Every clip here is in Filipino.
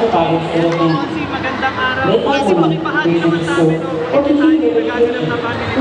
Kasi magandang araw. Kasi pakipahagi naman sa amin. no? Bakit tayo nagaganap na family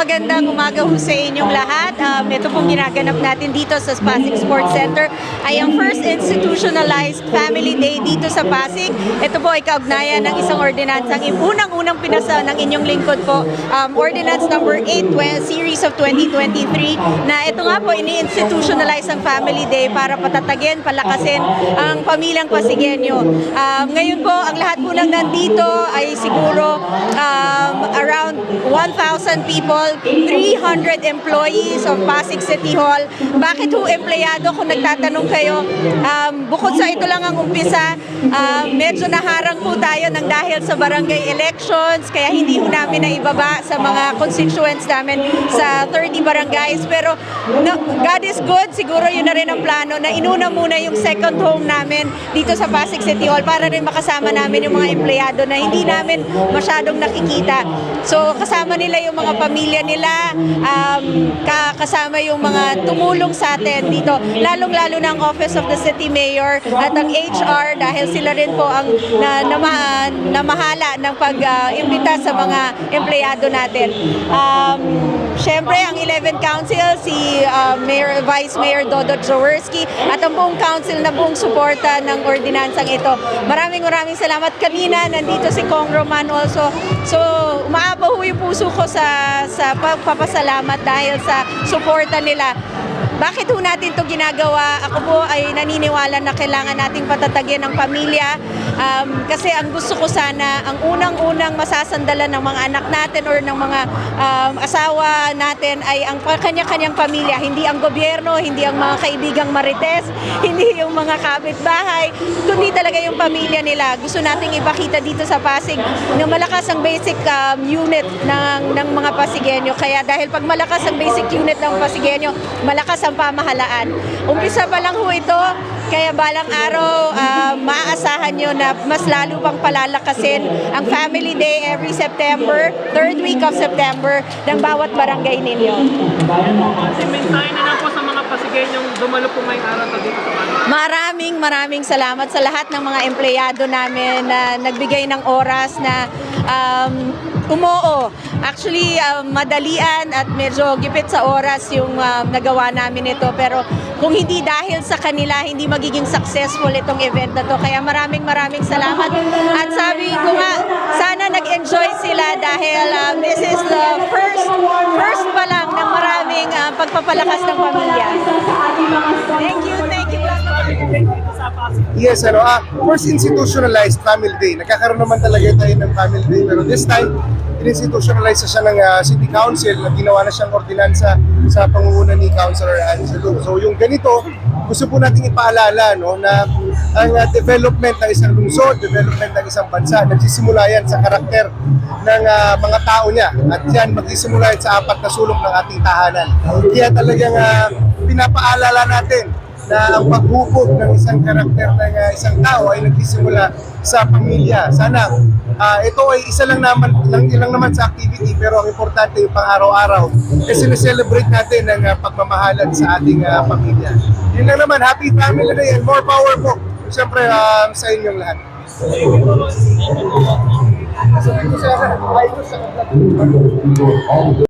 Magandang umaga ho sa inyong lahat. Um, ito pong ginaganap natin dito sa Pasig Sports Center ay ang first institutionalized family day dito sa Pasig. Ito po ay kaugnayan ng isang ordinansa. Ang unang-unang pinasa ng inyong lingkod po, um, Ordinance number 8, twe- series of 2023, na ito nga po ini-institutionalize ang family day para patatagin, palakasin ang pamilyang Pasigueño. Um, ngayon po, ang lahat po ng nandito ay siguro um, around 1,000 people, 300 employees of Pasig City Hall. Bakit ho empleyado kung nagtatanong kayo? Um, bukod sa ito lang ang umpisa, um, medyo naharang po tayo ng dahil sa barangay elections, kaya hindi ho namin naibaba sa mga constituents namin sa 30 barangays. Pero no, God is good, siguro yun na rin ang plano na inuna muna yung second home namin dito sa Pasig City Hall para rin makasama namin yung mga empleyado na hindi namin masyadong nakikita. So kasama nila yung mga pamilya nila, um, ka- kasama yung mga tumulong sa atin dito, lalong-lalo na ang Office of the City Mayor at ang HR dahil sila rin po ang na, nama, namahala ng pag-imbita sa mga empleyado natin. Um, Siyempre, ang 11 Council, si uh, Mayor, Vice Mayor Dodo Jaworski at ang buong council na buong suporta ng ordinansang ito. Maraming maraming salamat. Kanina, nandito si Kong Roman also. So, umaapaw ho yung puso ko sa, sa pagpapasalamat dahil sa suporta nila. Bakit ho natin to ginagawa? Ako po ay naniniwala na kailangan nating patatagin ang pamilya um, kasi ang gusto ko sana, ang unang-unang masasandalan ng mga anak natin or ng mga um, asawa natin ay ang kanya-kanyang pamilya, hindi ang gobyerno, hindi ang mga kaibigang marites, hindi yung mga kapitbahay, kundi talaga yung pamilya nila. Gusto nating ipakita dito sa Pasig na malakas ang basic um, unit ng, ng mga Pasigueño. Kaya dahil pag malakas ang basic unit ng Pasigueño, malakas ang pamahalaan. Umpisa pa lang ho ito, kaya balang araw, ah, maaasahan nyo na mas lalo pang palalakasin ang Family Day every September, third week of September, ng bawat barangay ninyo. Kasi mensahe na lang po sa mga Pasiguenyong dumalo po ngayong araw to dito sa. Maraming maraming salamat sa lahat ng mga empleyado namin na nagbigay ng oras na um, umoo. Actually, um, madalian at medyo gipit sa oras yung um, nagawa namin ito. Pero kung hindi dahil sa kanila, hindi magiging successful itong event na to. Kaya maraming maraming salamat. At sabi ko nga, sana nag-enjoy sila dahil um, this is the first, first pa lang ng maraming uh, pagpapalakas ng pamilya. Thank you, thank you. Yes, ano, ah, first institutionalized family day. Nagkakaroon naman talaga tayo ng family day. Pero this time, in-institutionalize na siya ng ah, City Council na ginawa na siyang ordinansa sa pangunguna ni Councilor Angelo. So yung ganito, gusto po nating ipaalala no, na ang ah, development ng isang lungsod, development ng isang bansa, nagsisimula yan sa karakter ng ah, mga tao niya. At yan, magsisimula yan sa apat na sulok ng ating tahanan. Kaya talagang ah, pinapaalala natin na ang paghubog ng isang karakter ng uh, isang tao ay nagsisimula sa pamilya. Sana ah, ito ay isa lang naman lang ilang naman sa activity pero ang importante yung pang-araw-araw kasi na-celebrate natin ang ah, pagmamahalan sa ating ah, pamilya. Yun lang naman, happy family day and more power po. Siyempre ah, sa inyong lahat. Sabi ko